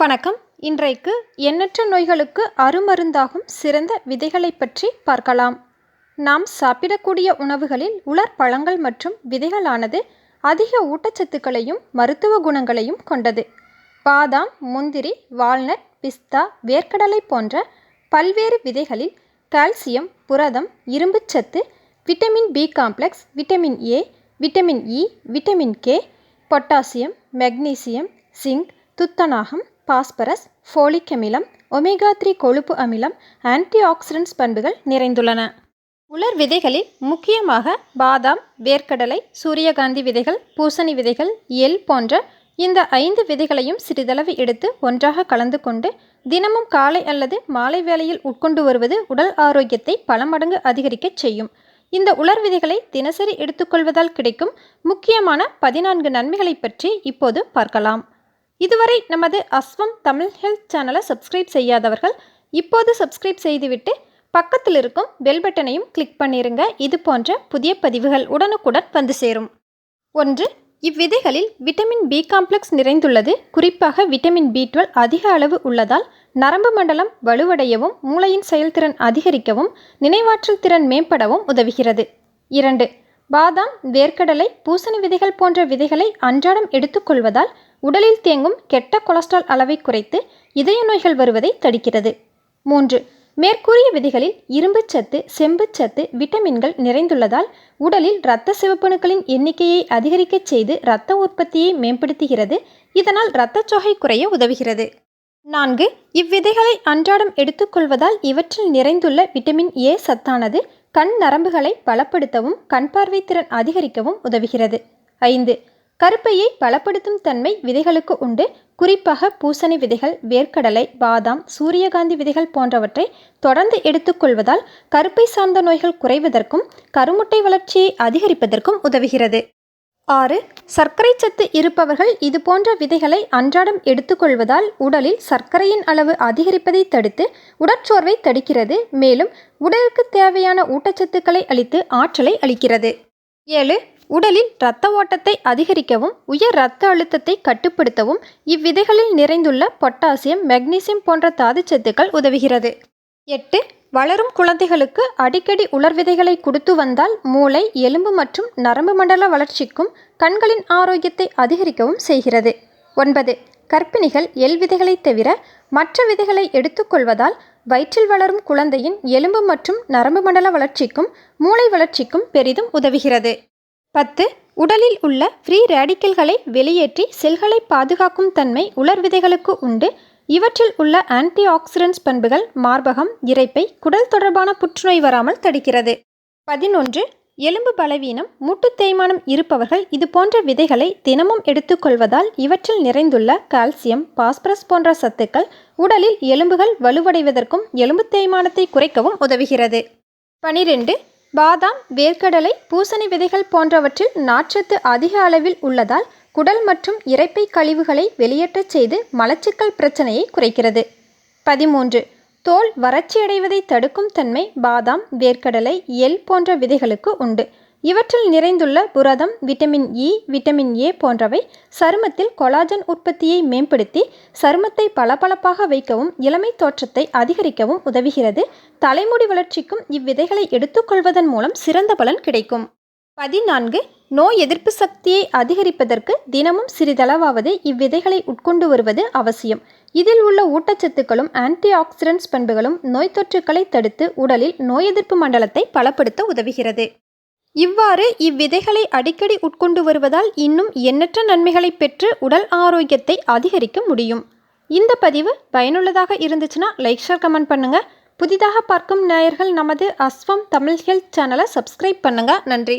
வணக்கம். இன்றைக்கு எண்ணற்ற நோய்களுக்கு அருமருந்தாகும் சிறந்த விதைகளை பற்றி பார்க்கலாம். நாம் சாப்பிடக்கூடிய உணவுகளில் உலர் பழங்கள் மற்றும் விதைகளானது அதிக ஊட்டச்சத்துக்களையும் மருத்துவ குணங்களையும் கொண்டது. பாதாம் முந்திரி வால்நட் பிஸ்தா வேர்க்கடலை போன்ற பல்வேறு விதைகளில் கால்சியம் புரதம் இரும்புச்சத்து vitamin B complex vitamin A vitamin E vitamin K potassium magnesium zinc துத்தநாகம் பாஸ்பரஸ் ஃபோலிக் அமிலம் ஒமேகா த்ரீ கொழுப்பு அமிலம் ஆன்டி ஆக்சிடென்ட்ஸ் பண்புகள் நிறைந்துள்ளன. உலர் விதைகளில் முக்கியமாக பாதாம் வேர்க்கடலை சூரியகாந்தி விதைகள் பூசணி விதைகள் எல் போன்ற இந்த ஐந்து விதைகளையும் சிறிதளவு எடுத்து ஒன்றாக கலந்து கொண்டு தினமும் காலை அல்லது மாலை வேளையில் உட்கொண்டு வருவது உடல் ஆரோக்கியத்தை பல மடங்கு அதிகரிக்கச் செய்யும். இந்த உலர் விதைகளை தினசரி எடுத்துக்கொள்வதால் கிடைக்கும் முக்கியமான பதினான்கு நன்மைகளை பற்றி இப்போது பார்க்கலாம். இதுவரை நமது அஸ்வம் தமிழ் ஹெல்த் சேனலை சப்ஸ்கிரைப் செய்யாதவர்கள் இப்போது சப்ஸ்கிரைப் செய்துவிட்டு பக்கத்தில் இருக்கும் பெல் பட்டனையும் கிளிக் பண்ணிருங்க. இது போன்ற புதிய பதிவுகள் உடனுக்குடன் வந்து சேரும். ஒன்று இவ்விதைகளில் விட்டமின் பி காம்ப்ளெக்ஸ் நிறைந்துள்ளது. குறிப்பாக விட்டமின் பி டுவெல் அதிக அளவு உள்ளதால் நரம்பு மண்டலம் வலுவடையவும் மூளையின் செயல்திறன் அதிகரிக்கவும் நினைவாற்றல் திறன் மேம்படவும் உதவுகிறது. இரண்டு பாதாம் வேர்க்கடலை பூசணி விதைகள் போன்ற விதைகளை அன்றாடம் எடுத்துக்கொள்வதால் உடலில் தேங்கும் கெட்ட கொலஸ்ட்ரால் அளவை குறைத்து இதய நோய்கள் வருவதை தடுக்கிறது. மூன்று மேற்கூறிய விதைகளில் இரும்பு சத்து செம்பு சத்து விட்டமின்கள் நிறைந்துள்ளதால் உடலில் இரத்த சிவப்பணுக்களின் எண்ணிக்கையை அதிகரிக்கச் செய்து இரத்த உற்பத்தியை மேம்படுத்துகிறது. இதனால் இரத்தச்சோகை குறைய உதவுகிறது. நான்கு இவ்விதைகளை அன்றாடம் எடுத்துக்கொள்வதால் இவற்றில் நிறைந்துள்ள விட்டமின் ஏ சத்தானது கண் நரம்புகளை பலப்படுத்தவும் கண் பார்வை திறன் அதிகரிக்கவும் உதவுகிறது. ஐந்து கருப்பையை பலப்படுத்தும் தன்மை விதைகளுக்கு உண்டு. குறிப்பாக பூசணி விதைகள் வேர்க்கடலை பாதாம் சூரியகாந்தி விதைகள் போன்றவற்றை தொடர்ந்து எடுத்துக்கொள்வதால் கருப்பை சார்ந்த நோய்கள் குறைவதற்கும் கருமுட்டை வளர்ச்சியை அதிகரிப்பதற்கும் உதவுகிறது. ஆறு சர்க்கரை சத்து இருப்பவர்கள் இது போன்ற விதைகளை அன்றாடம் எடுத்துக்கொள்வதால் உடலில் சர்க்கரையின் அளவு அதிகரிப்பதை தடுத்து உடற்சோர்வை தடுக்கிறது. மேலும் உடலுக்கு தேவையான ஊட்டச்சத்துக்களை அளித்து ஆற்றலை அளிக்கிறது. ஏழு உடலில் இரத்த ஓட்டத்தை அதிகரிக்கவும் உயர் இரத்த அழுத்தத்தை கட்டுப்படுத்தவும் இவ்விதைகளில் நிறைந்துள்ள பொட்டாசியம் மெக்னீசியம் போன்ற தாதுச்சத்துக்கள் உதவுகிறது. எட்டு வளரும் குழந்தைகளுக்கு அடிக்கடி உலர் விதைகளை கொடுத்து வந்தால் மூளை எலும்பு மற்றும் நரம்பு மண்டல வளர்ச்சிக்கும் கண்களின் ஆரோக்கியத்தை அதிகரிக்கவும் செய்கிறது. ஒன்பது கர்ப்பிணிகள் எல் விதைகளை தவிர மற்ற விதைகளை எடுத்துக்கொள்வதால் வயிற்றில் வளரும் குழந்தையின் எலும்பு மற்றும் நரம்பு மண்டல வளர்ச்சிக்கும் மூளை வளர்ச்சிக்கும் பெரிதும் உதவுகிறது. பத்து உடலில் உள்ள ஃப்ரீ ரேடிக்கல்களை வெளியேற்றி செல்களை பாதுகாக்கும் தன்மை உலர் விதைகளுக்கு உண்டு. இவற்றில் உள்ள ஆன்டி ஆக்சிடென்ட்ஸ் பண்புகள் மார்பகம் இறைப்பை குடல் தொடர்பான புற்றுநோய் வராமல் தடுக்கிறது. பதினொன்று எலும்பு பலவீனம் மூட்டு தேய்மானம் இருப்பவர்கள் இது போன்ற விதைகளை தினமும் எடுத்துக்கொள்வதால் இவற்றில் நிறைந்துள்ள கால்சியம் பாஸ்பரஸ் போன்ற சத்துக்கள் உடலில் எலும்புகள் வலுவடைவதற்கும் எலும்பு தேய்மானத்தை குறைக்கவும் உதவுகிறது. பனிரெண்டு பாதாம் வேர்க்கடலை பூசணி விதைகள் போன்றவற்றில் நாற்றத்து அதிக அளவில் உள்ளதால் குடல் மற்றும் இறைப்பை கழிவுகளை வெளியேற்றச் செய்து மலச்சிக்கல் பிரச்சனையை குறைக்கிறது. பதிமூன்று. தோல் வறட்சியடைவதை தடுக்கும் தன்மை பாதாம் வேர்க்கடலை எல் போன்ற விதைகளுக்கு உண்டு. இவற்றில் நிறைந்துள்ள புரதம் விட்டமின் இ விட்டமின் ஏ போன்றவை சருமத்தில் கொலாஜன் உற்பத்தியை மேம்படுத்தி சருமத்தை பளபளப்பாக வைக்கவும் இளமை தோற்றத்தை அதிகரிக்கவும் உதவுகிறது. தலைமுடி வளர்ச்சிக்கும் இவ்விதைகளை எடுத்துக்கொள்வதன் மூலம் சிறந்த பலன் கிடைக்கும். பதினான்கு. நோய் எதிர்ப்பு சக்தியை அதிகரிப்பதற்கு தினமும் சிறிதளவாவது இவ்விதைகளை உட்கொண்டு வருவது அவசியம். இதில் உள்ள ஊட்டச்சத்துக்களும் ஆன்டி ஆக்சிடென்ட்ஸ் பண்புகளும் நோய் தொற்றுக்களை தடுத்து உடலில் நோய் எதிர்ப்பு மண்டலத்தை பலப்படுத்த உதவுகிறது. இவ்வாறு இவ்விதைகளை அடிக்கடி உட்கொண்டு வருவதால் இன்னும் எண்ணற்ற நன்மைகளை பெற்று உடல் ஆரோக்கியத்தை அதிகரிக்க முடியும். இந்த பதிவு பயனுள்ளதாக இருந்துச்சுன்னா லைக் ஷேர் கமெண்ட் பண்ணுங்கள் புதிதாக பார்க்கும் நேயர்கள் நமது அஸ்வம் தமிழ் ஹெல்த் சேனலை சப்ஸ்கிரைப் பண்ணுங்கள் நன்றி.